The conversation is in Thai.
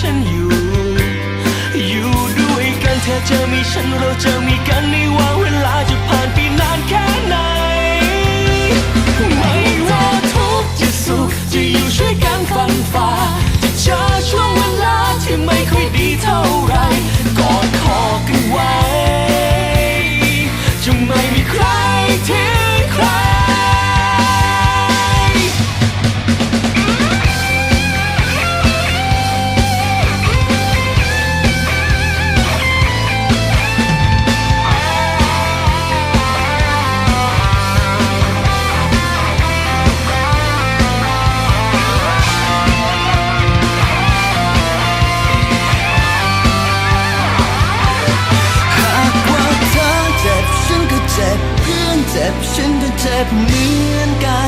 ฉันอยู่ อยู่ด้วยกันเธอจะมีฉันเราจะมีกันไม่ว่าเวลาจะผ่านไปนานแค่ไหน ไม่ว่าทุกข์จะสุขจะอยู่ช่วยกันฟันฝ่า จะเจอช่วงเวลาที่ไม่ค่อยดีเท่าไรกอดคอกันไว้ จะไม่มีใครทิ้งใคร บเลือนเจ็บเหมือนกัน